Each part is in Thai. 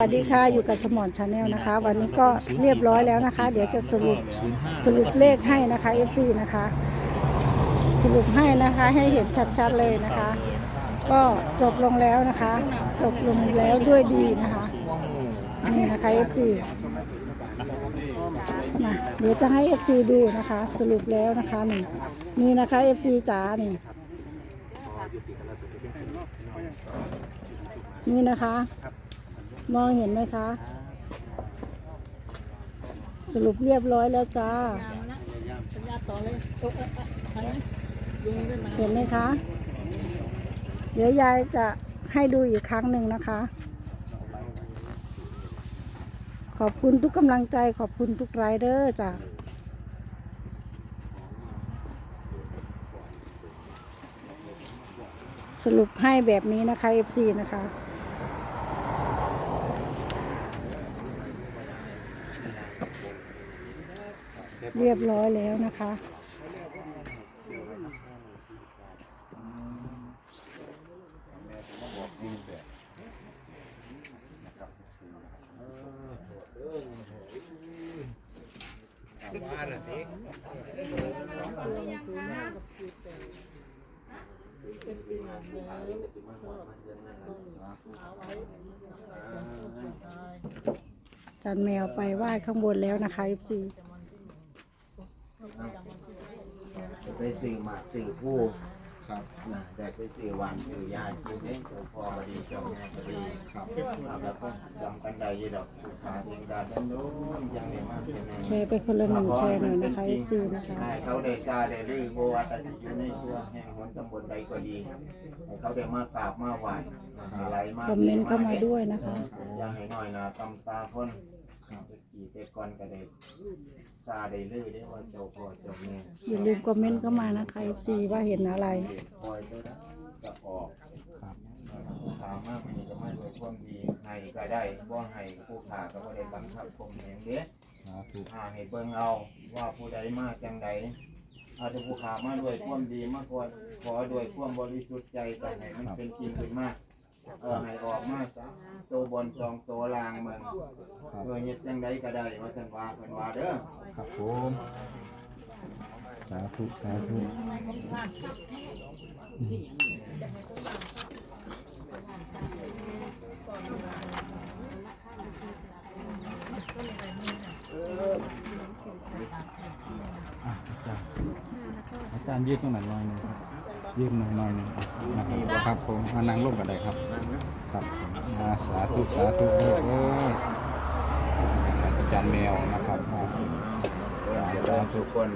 สวัสดีค่ะอยู่กับสมอนชาแนลนะคะ วันนี้ก็เรียบร้อยแล้วนะคะ เดี๋ยวจะสรุปสรุปเลขให้นะคะ FC นะคะ สรุปให้นะคะให้เห็นชัดๆเลยนะคะ ก็จบลงแล้วนะคะ จบลงแล้วด้วยดีนะคะนี่นะคะ FC มาเดี๋ยวจะให้ FC ดูนะคะ สรุปแล้วนะคะนี่นี่นะคะ FC จ๋านี่นี่นะคะ มองเห็นไหมคะ สรุปเรียบร้อยแล้วจ้า เห็นไหมคะ เดี๋ยวยายจะให้ดูอีกครั้งหนึ่งนะคะ ขอบคุณทุกกำลังใจขอบคุณทุกไรเดอร์จ้ะสรุปให้แบบนี้นะคะ FC นะคะ เรียบร้อยแล้วนะคะ จันแมวไปไหว้ข้างบนแล้วนะคะ FC ไปสื่อหมากสื่อผู้ครับนะแต่ไปสื่อหวานสื่อยากินเล่นตัวพอบดีเจ้าแม่ก็ดีครับแล้วก็จำกันได้อยี่ดอกผู้ขาเพียงการนั้นโน้นยังได้มากเป็นแน่แชร์ไปคนละหนึ่งแชร์หน่อยนะคะ FC นะคะให้เขาได้ซาได้ลือโบวัตสิอยู่ในตัวแห่งหนตำบลใดก็ดีให้เขาได้มากราบมาไหว้ให้ไหลมาคอมเมนต์เข้ามาด้วยนะคะอย่าให้น้อยหนะตำตาคนกี่เตก่อนก็ได้ ซาได้เลือได้ว่าเจ้าพ่อเจ้าแม่อย่าลืมคอมเมนต์เข้ามานะคะ FC ว่าเห็นอะไร คอยตัวนะจะออกครับผู้ขามมากมันก็ไม่ด้วยความดีให้ก็ได้บ่ให้ผู้ขาก็บ่ได้บังคับข่มเหงเด้หาให้เบิ่งเอาว่าผู้ใดมาจังใดอาจจะผู้ขามาด้วยความดีมากกว่าขอด้วยความบริสุทธิ์ใจก็ให้มันเป็นจริงขึ้นมากเออให้ออกมาซะ บนสองตัวล่างเมืองเออเฮ็ดจังใดก็ได้ว่าซั่นว่าเพิ่นว่าเด้อครับผมสาธุสาธุอะอาจารย์อาจารย์ยืดตรงไหนหน่อยหนึงครับยืดหน่อยหน่อยหนึงนะครับครับผมมานั่งร่วมกันได้ครับครับผมอ่า สาธุสาธุเด้อเอ้ยอาจารย์แมวนะครับสาธุทุกคน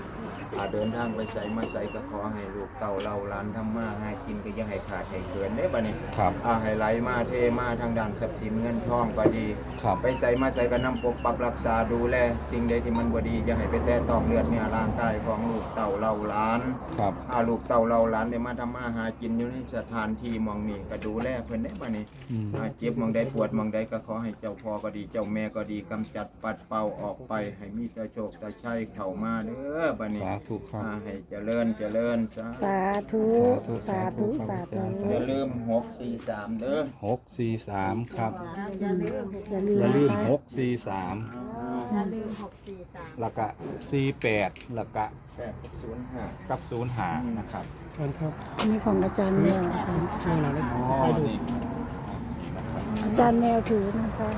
อาเดินทางไปใส่มาใส่ก็ขอให้ลูกเต่าเราหลานทำมาให้กินก็อยังให้ขาดให้เกินได้บ่นี่ครับอาให้ไหลมาเทมาทางด้านทรัพย์สินเงินทองก็ดี ครับ ไปใส่มาใส่ก็นำปกปักรักษาดูแลสิ่งใดที่มันบ่ดีอย่าให้ไปแตะต้องเลือดเนื้อร่างกายของลูกเต่าเราหลาน ครับ อาลูกเต่าเราหลานได้มาทำมาหากินอยู่ในสถานที่หมองนี้ก็ดูแลเพิ่นได้บ่นี่อืม อ่าเจ็บหมองใดปวดหมองใดก็ขอให้เจ้าพ่อก็ดี เจ้าแม่ก็ดีกำจัดปัดเป่าออกไป ให้มีเจ้าโชคเจ้าชัยเข้ามาเด้อบัดนี้สาธุครับ อ่าให้เจริญเจริญสาสาธุ สาธุ สาธุ อย่าลืมหกสี่สามเด้อหกสี่สามครับ อย่าลืมอย่าลืมนะคะหกสี่สามแล้วก็สี่แปดแล้วก็แปดศูนย์ห้ากับศูนย์หานะครับอันนี้ของอาจารย์แมวนะคะอ๋อนี่นะครับอาจารย์แมวถือนะคะ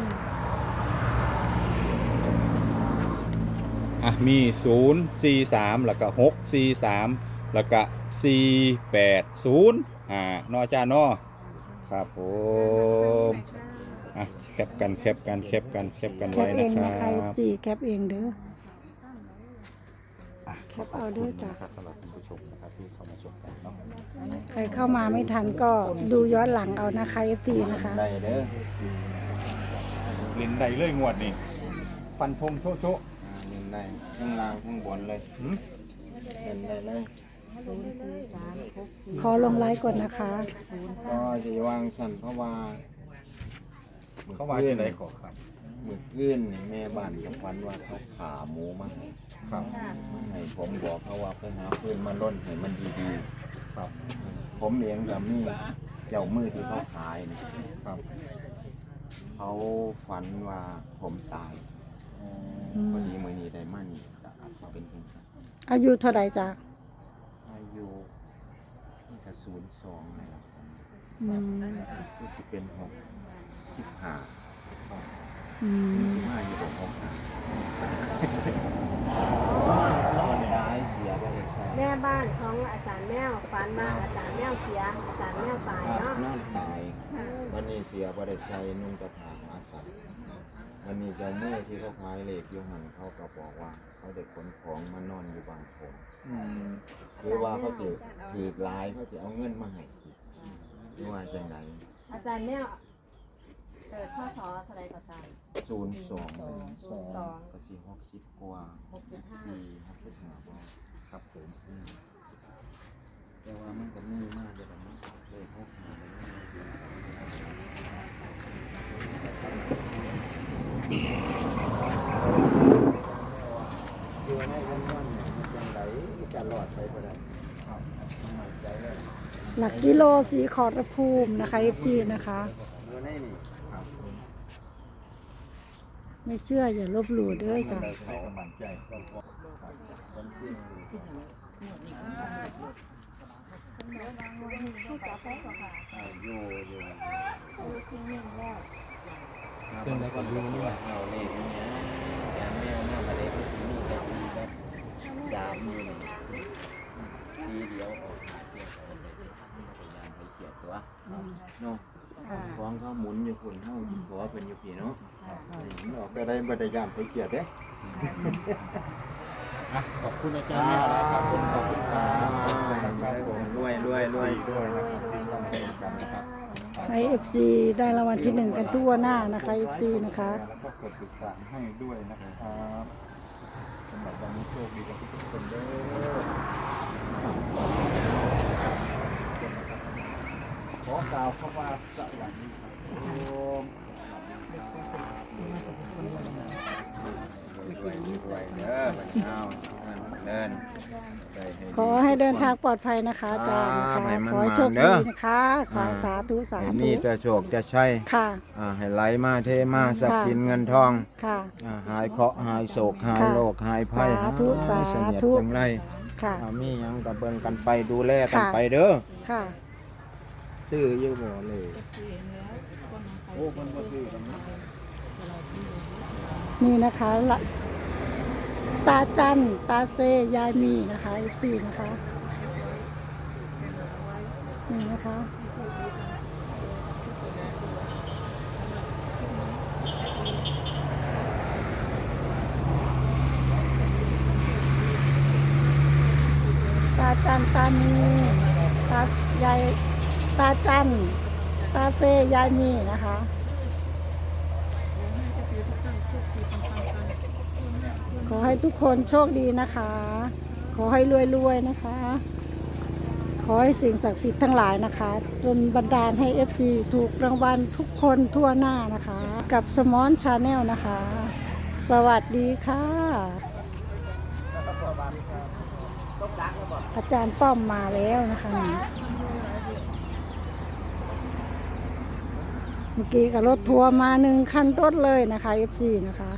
อะมีศูนย์สี่สามแล้วก็หกสี่สามแล้วก็สี่แปดศูนย์อ่านอจ้านอครับผมอะแคปกันแคปกันแคปกันแคปกันแคไว้ปเอนะงครันะคะบ สี่แคปเองเด้อแคปเอาเด้อจ้ะนะครับสำหรับท่านผู้ชมนะครับที่เข้ามาชมกันเนาะใครเข้ามาไม่ทันก็ดูย้อนหลังเอานะคะ FT นะคะ ได้เด้อลินใดเลื่อยงวดนี่ฟันธงโชโชอ่าหนึ่ง ได้ข้างล่างข้างบนเลยหืมเห็นได้เลยขอลงไลค์ก่อนนะคะ ก็จะวางสั่นเพราะว่าเขาว่าที่ไหนขอครับหมึกขึ้นนี่แม่บ้านกับพันว่าเขาขาหมูมาให้ครับให้ผมบอกเขาว่าไปหาปืนมาล่นให้มันดีๆครับ ผมเองกับมีเจ้ามือที่เขาขายนี่ครับ เขาฝันว่าผมตาย อืมพอดีมือนี้ได้มานี่ก็อาจจะเป็นจังซั่นอายุเท่าไหร่จ้ะอายุนี่ก็ศูนย์สองนะครับอืมนี่สิเป็นหกสิบห้าอืมสิบห้าอยู่บนหกห้าคนร้ายเสียไปเลยใช่แม่บ้านของอาจารย์แมวฝันว่าอาจารย์แมวเสีย อาจารย์แมวตายครับเนาะนอนตายวันนี้เสียบริชัยนุ่งกระถางอาศัย วันนี้เจ้าเมื่อที่เขาขายเหล็กอยู่หันเขาก็บอกว่า เขาเด็กขนของมานอนอยู่บางคนหรือว่าเขาสิถือลายเขาจะเอาเงินมาให้หรือว่าจังไหนอาจารย์แมวเกิดพศเท่าไหรก็อาจารย์ศูนย์สองศูนย์สองก็สี่หกสิบกว่าหกสิบห้าสี่หกสิบห้าบ่ครับผมอืมแต่ว่ามันก็มีมากเดี๋ยวมันเลยหกห้าเลย อยู่ในวันวันเนี่ยมันจังไรจะรอดไปบ่ได้ครับมั่นใจเลยหลักกิโลสีขอรภูมินะคะ FC นะคะ อยู่ในนี่ครับไม่เชื่ออย่าลบหลู่เด้อจ้ะได้ให้กำลังใจก็พอครับคนที่อ่อยู่ อยู่ เรื่องใดก็อยู่เนี่ยเอาเลขนี้นะแกแมวมาประเด็มีแต่ทีแบบสามมื่นทีเดียวออกหาเที่ยวไปเลยพยายามไปเกียดตัวเนาะฟ้องเขาหมุนอยู่คนเท่าขอเป็นอยู่พี่เนาะออกก็ได้บัตรยานไปเกียดเด้อะขอบคุณอาจารย์ครับขอบคุณครับครับผม รวยรวยรวย ด้วยนะครับที่ร่วมเป็นกันนะครับ ให้ FC ได้รางวัลที่หนึ่งกันทั่วหน้านะคะ FC นะคะ แล้วก็กดติดตามให้ด้วยนะครับสำหรับวันนี้โชคดีกับทุกคนเด้อขอกล่าวคำว่าสวัสดีครับผมรวยรวยเด้อบัดเช้า เดินได้ให้ขอให้เดินทางปลอดภัยนะคะอาจารย์นะอ่าคะให้มันขอให้โชคมาเด้ดีอนะคะขออ่าสาธุสาให้ธุนี่จะโชคจะใช่ค่ะ อ่าให้ไหลมาเทมาทรัพย์สินเงินทองค่ะ อ่าหายเคราะห์หายโศกหายค่ะโรคหายภัยสาธุหายเสนียดสาธุ จังไรค่ะ อ่ามีหยังกับเบิ่งกันไปดูแลกันค่ะ ไปเด้อค่ะ ซื้ออยู่บ่เลยโอ้คนบ่ซื้อกันนะ นี่นะคะละ ตาจัน ตาเซ ยายมีนะคะ F4 นะคะ นี่นะคะ ตาจัน ตามีตายาย ตาจัน ตาเซ ยายมีนะคะ ข อให้ทุกคนโชคดีนะคะ ขอให้รวยๆนะคะ ขอให้สิ่งศักดิ์สิทธิ์ทั้งหลายนะคะจนบันดาลให้ FC ถูกรางวัลทุกคนทั่วหน้านะคะ กับสมอนชาแนลนะคะ สวัสดีค่ะ อาจารย์ป้อมมาแล้วนะคะ เมื่อกี้กับรถทัวร์มาหนึ่งคันรถเลยนะคะ FC นะคะ